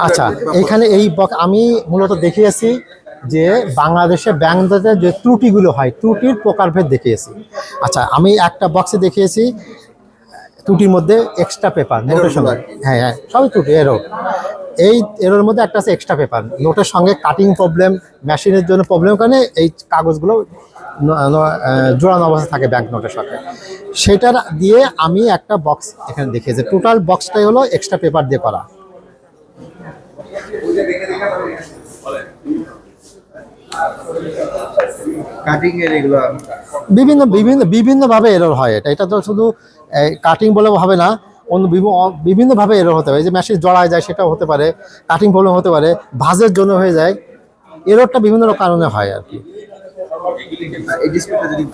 আচ্ছা এখানে এই আমি মূলত দেখিয়েছি যে বাংলাদেশে ব্যাংকের যে ত্রুটিগুলো হয়, ত্রুটির প্রকারভেদ দেখিয়েছি। আচ্ছা আমি একটা বক্সে দেখিয়েছি ত্রুটির মধ্যে এক্সট্রা পেপার নোটের সঙ্গে। হ্যাঁ হ্যাঁ সবই ত্রুটি এরো এই এরোর মধ্যে একটা আছে এক্সট্রা পেপার নোটের সঙ্গে কাটিং প্রবলেম মেশিনের জন্য প্রবলেম কারণে এই কাগজগুলো জোড়ানো অবস্থা থাকে ব্যাংক নোটের সাথে সেটার দিয়ে আমি একটা বক্স এখানে দেখিয়েছি। টোটাল বক্সটাই হলো এক্সট্রা পেপার দিয়ে করা। কাটিং এর এগুলো বিভিন্ন বিভিন্ন বিভিন্নভাবে এরর হয় এটা। এটা তো শুধু কাটিং বলে হবে না অন্য বিভি- অ- বিভিন্নভাবে এরর হতে পারে। যে মেশিন জড়ায় যায় সেটাও হতে পারে কাটিং প্রবলেম হতে পারে ভাজের জন্য হয়ে যায়। এররটা বিভিন্ন কারণে হয় আর কি।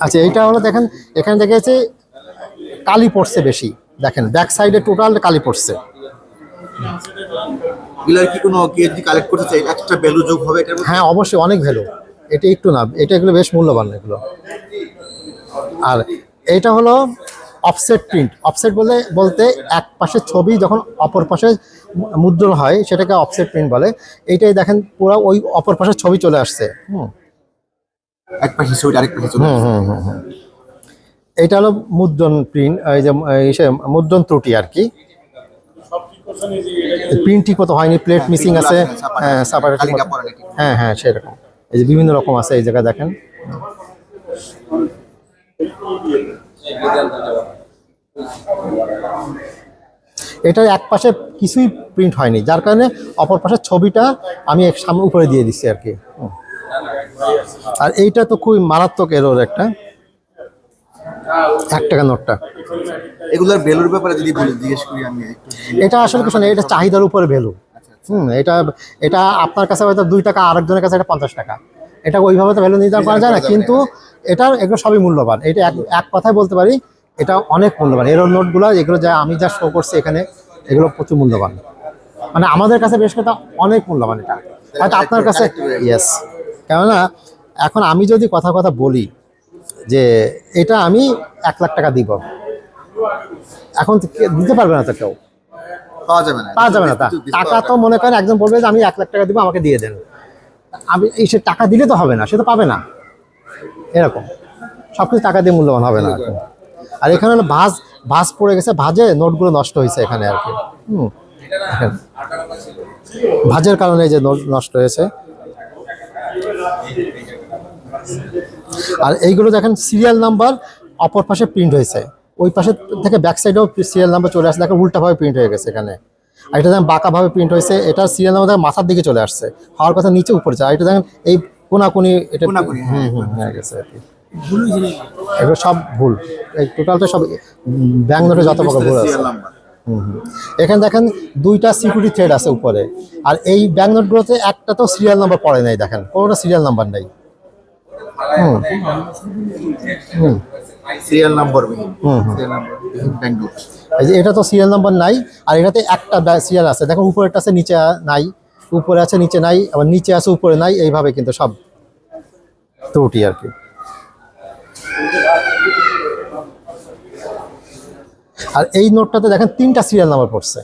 আচ্ছা এইটা হলো দেখেন এখানে দেখেছে কালি পড়ছে বেশি। দেখেন ব্যাক সাইডে টোটাল কালি পড়ছে। এগুলোর কি কোনো কালেক্ট করতে চাই এক্সট্রা ভ্যালু যোগ হবে হ্যাঁ অবশ্যই অনেক ভ্যালু এটা একটু না এটা এগুলো বেশ মূল্যবান এগুলো। আর এটা হলো অফসেট প্রিন্ট অফসেট বলে বলতে এক পাশের ছবি যখন অপর পাশে মুদ্রণ হয় সেটাকে অফসেট প্রিন্ট বলে। এইটাই দেখেন পুরো ওই অপর পাশের ছবি চলে আসছে। হুম। এক পাশে ছবি আরেক পাশে হুম হুম হুম হুম। এটা হলো মুদ্রণ প্রিন্ট এই যে মুদ্রণ ত্রুটি আর কি। প্রিন্ট ঠিক মতো হয়নি প্লেট মিসিং আছে হ্যাঁ হ্যাঁ হ্যাঁ সেরকম। এই যে বিভিন্ন রকম আছে এই জায়গায় দেখেন। এটার এক পাশে কিছুই প্রিন্ট হয়নি যার কারণে অপর পাশের ছবিটা আমি এক সামনে উপরে দিয়ে দিচ্ছি আর কি। আর এইটা তো খুবই মারাত্মক এরোর একটা। এক টাকা নোটটা। এগুলোর ভ্যালুর ব্যাপারে যদি বলি জিজ্ঞেস করি আমি এটা আসলে কিছু না এটা চাহিদার উপরে ভ্যালু হুম এটা এটা আপনার কাছে হয়তো দুই টাকা আরেকজনের কাছে এটা পঞ্চাশ টাকা। এটা ওইভাবে তো ভ্যালু নির্ধারণ করা যায় না কিন্তু এটার এগুলো সবই মূল্যবান। এটা এক এক কথায় বলতে পারি এটা অনেক মূল্যবান। এর নোটগুলো এগুলো যা আমি যা শো করছি এখানে এগুলো প্রচুর মূল্যবান। মানে আমাদের কাছে বেশ কথা অনেক মূল্যবান এটা। হয়তো আপনার কাছে ইয়েস কেননা এখন আমি যদি কথা কথা বলি যে এটা আমি এক লাখ টাকা দিব। এখন দিতে পারবে না তো কেউ। পাওয়া যাবে না। পাওয়া যাবে না টাকা তো মনে করেন একজন বলবে যে আমি এক লাখ টাকা দিব আমাকে দিয়ে দেন। আমি এই সে টাকা দিলে তো হবে না সে তো পাবে না। এরকম। সব কিছু টাকা দিয়ে মূল্যবান হবে না আর এখানে হলো ভাজ ভাজ পড়ে গেছে ভাজে নোটগুলো নষ্ট হয়েছে এখানে আর কি। হুম। ভাজের কারণে যে নষ্ট হয়েছে। আর এইগুলো দেখেন সিরিয়াল নাম্বার অপর পাশে প্রিন্ট হয়েছে। ওই পাশে থেকে ব্যাক সাইডেও সিরিয়াল নাম্বার চলে আসছে দেখেন উল্টাভাবে প্রিন্ট হয়ে গেছে এখানে। আর এটা দেখেন বাঁকাভাবে প্রিন্ট হয়েছে। এটার সিরিয়াল নাম্বার দেখেন মাথার দিকে চলে আসছে। হওয়ার কথা নিচে উপরে যায়। আর এটা দেখেন এই কোনাকুনি এটা কোনাকুনি, হুম হুম হয়ে গেছে আর কি। এগুলো সব ভুল। এই টোটালটা সব ব্যাংক নোটে যত প্রকার ভুল আছে। এখানে দেখেন দুইটা সিকিউরিটি থ্রেড আছে উপরে। আর এই ব্যাংক নোটগুলোতে একটা তো সিরিয়াল নাম্বার পড়ে নাই দেখেন। কোনোটা সিরিয়াল নাম্বার নেই। হুম। হুম। সিরিয়াল নাম্বার সিরিয়াল নাম্বার বিহীন এই যে এটা তো সিরিয়াল নাম্বার নাই আর এটাতে একটা সিরিয়াল আছে। দেখো উপরেরটা আছে নিচে নাই। উপরে আছে নিচে নাই আবার নিচে আছে উপরে নাই এইভাবে কিন্তু সব ত্রুটি আর কি। আর এই নোটটাতে দেখেন তিনটা সিরিয়াল নাম্বার পড়ছে।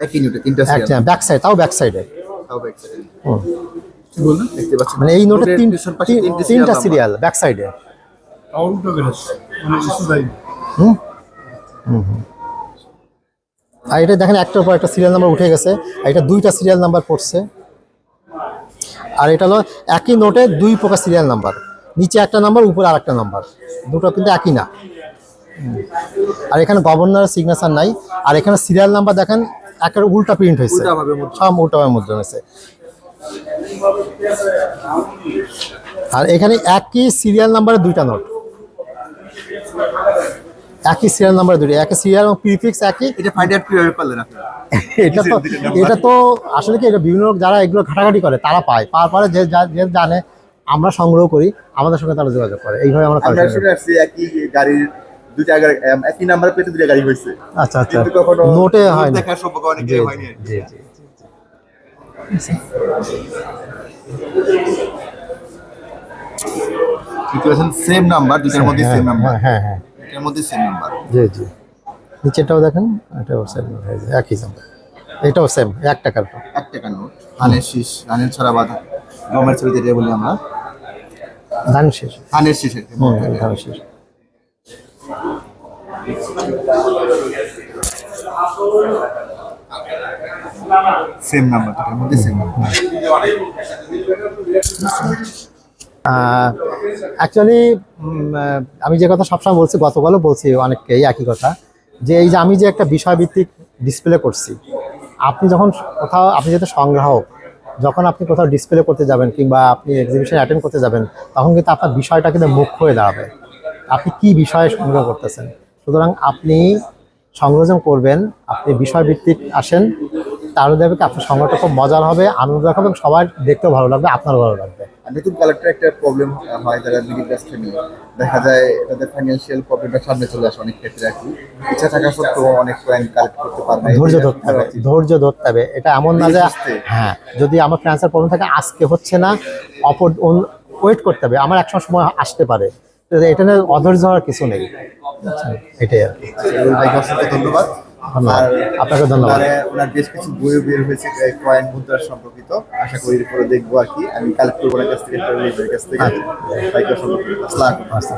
একই নোটে তিনটা সিরিয়াল। ব্যাক সাইড তাও ব্যাক সাইডে তাও ব্যাক সাইডে মানে এই তিনটে তিনটা সিরিয়াল ব্যাক সাইডে উল্টো বেরোচ্ছে মানে কিছু দেয়নি হুম? হুম হুম। আর এটা দেখেন একটার পর একটা সিরিয়াল নাম্বার উঠে গেছে। আর এটা দুইটা সিরিয়াল নাম্বার পড়ছে। আর এটা হলো একই নোটে দুই প্রকার সিরিয়াল নাম্বার নিচে একটা নাম্বার উপরে আর একটা নাম্বার দুটো কিন্তু একই না। আর এখানে গভর্নরের সিগনেচার নাই। আর এখানে সিরিয়াল নাম্বার দেখেন একের উল্টা প্রিন্ট হয়েছে। সব উল্টাভাবে মুদ্রণ হয়েছে আর এখানে একই সিরিয়াল নাম্বারে দুইটা নোট একই সিরিয়াল নাম্বার দুটি একই সিরিয়াল এবং প্রিফিক্স একই। এটা ফাইন্ড আউট কীভাবে পারলেন আপনারা এটা তো এটা তো আসলে কি এটা বিভিন্ন লোক যারা এগুলো ঘাটাঘাটি করে তারা পায়। পাওয়ার পরে যে যা- যে জানে আমরা সংগ্রহ করি আমাদের সঙ্গে তারা যোগাযোগ করে। এইভাবে আমরা আমরা collection শুনে আসছি একই গাড়ির দুইটা গাড়ি এম, একই নাম্বার দুইটা গাড়ি হয়েছে। আচ্ছা আচ্ছা। কিন্তু কখনো নোটে হয় না দেখার সৌভাগ্য জি অনেকের হয়নি আর কি। জি জি দেখতে পাচ্ছেন সেম নাম্বার দুইটার মধ্যে হ্যাঁ, সেম নাম্বার হ্যাঁ হ্যাঁ হ্যাঁ। এটার মধ্যে সেম নাম্বার জি জি। নিচেরটাও দেখেন এটাও সেম একই নাম্বার এটাও সেম এক টাকার এক টাকার নোট ধানের শীষ ধানের ছড়া বা গমের ছবি যেটা বলি আমরা। ধান শেষ। ধানের শীষের হুম, ধান শেষ। সেম নাম্বার দুটার মধ্যে সেম অ্যাকচুয়ালি আমি যে কথা সবসময় বলছি, গতকালও বলছি অনেককেই একই কথা, যে এই যে আমি যে একটা বিষয়ভিত্তিক ডিসপ্লে করছি, আপনি যখন কোথাও, আপনি যেহেতু সংগ্রাহক, যখন আপনি কোথাও ডিসপ্লে করতে যাবেন কিংবা আপনি এক্সিবিশন অ্যাটেন্ড করতে যাবেন, তখন কিন্তু আপনার বিষয়টা কিন্তু মুখ্য হয়ে দাঁড়াবে। আপনি কি বিষয়ে সংগ্রহ করতেছেন? সুতরাং আপনি সংযোজন করবেন, আপনি বিষয়ভিত্তিক আসেন তাহলে দেখবে আপনার সংগ্রহটা খুব মজার হবে আনন্দদায়ক হবে এবং সবার দেখতেও ভালো লাগবে আপনারও ভালো লাগবে। নতুন কালেক্টর একটা প্রবলেম হয় যারা মিডিল ক্লাস ফ্যামিলি দেখা যায় তাদের ফাইন্যান্সিয়াল প্রবলেমটা সামনে চলে আসে অনেক ক্ষেত্রে আর কি। ইচ্ছা থাকা সত্ত্বেও অনেক কয়েন কালেক্ট করতে পারে না ধৈর্য ধরতে হবে ধৈর্য ধরতে হবে। এটা এমন না যে হ্যাঁ যদি আমার ফিনান্সিয়াল প্রবলেম থাকে আজকে হচ্ছে না অপর ওয়েট করতে হবে আমার একসময় সময় আসতে পারে। এটা নিয়ে অধৈর্য হওয়ার কিছু নেই। এটাই আর কি। ধন্যবাদ। আর আপনাকে ধন্যবাদ। ওনার বেশ কিছু বইও বের হয়েছে কয়েন মুদ্রা সম্পর্কিত আশা করি পরে দেখব আর কি আমি কালেক্ট করব ওনার কাছ থেকে কাছ থেকে ধন্যবাদ। আসসালামু। আচ্ছা